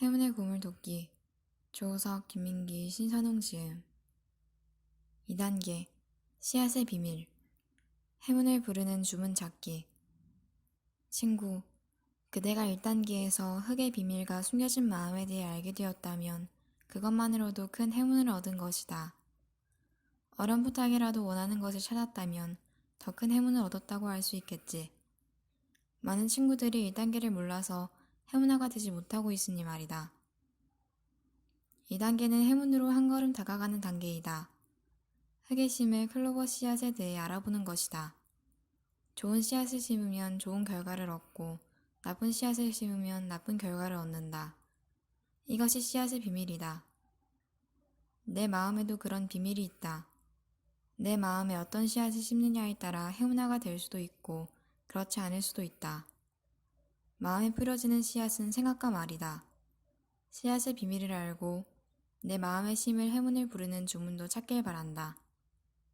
행운의 고물도끼 조우석, 김민기, 신선웅 지음 2단계 씨앗의 비밀 행운을 부르는 주문 찾기 친구, 그대가 1단계에서 흙의 비밀과 숨겨진 마음에 대해 알게 되었다면 그것만으로도 큰 행운을 얻은 것이다. 어렴풋하게라도 원하는 것을 찾았다면 더 큰 행운을 얻었다고 할 수 있겠지. 많은 친구들이 1단계를 몰라서 행운아가 되지 못하고 있으니 말이다. 2단계는 행운으로 한 걸음 다가가는 단계이다. 흙의 심을 클로버 씨앗에 대해 알아보는 것이다. 좋은 씨앗을 심으면 좋은 결과를 얻고 나쁜 씨앗을 심으면 나쁜 결과를 얻는다. 이것이 씨앗의 비밀이다. 내 마음에도 그런 비밀이 있다. 내 마음에 어떤 씨앗을 심느냐에 따라 행운아가 될 수도 있고 그렇지 않을 수도 있다. 마음에 뿌려지는 씨앗은 생각과 말이다. 씨앗의 비밀을 알고 내 마음에 심을 행운을 부르는 주문도 찾길 바란다.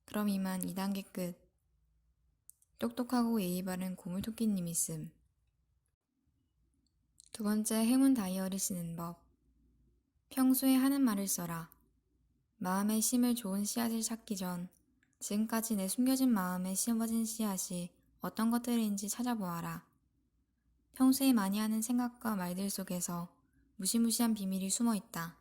그럼 이만 2단계 끝. 똑똑하고 예의 바른 고물토끼님이 씀. 두 번째 행운 다이어리 쓰는 법. 평소에 하는 말을 써라. 마음에 심을 좋은 씨앗을 찾기 전 지금까지 내 숨겨진 마음에 심어진 씨앗이 어떤 것들인지 찾아보아라. 평소에 많이 하는 생각과 말들 속에서 무시무시한 비밀이 숨어 있다.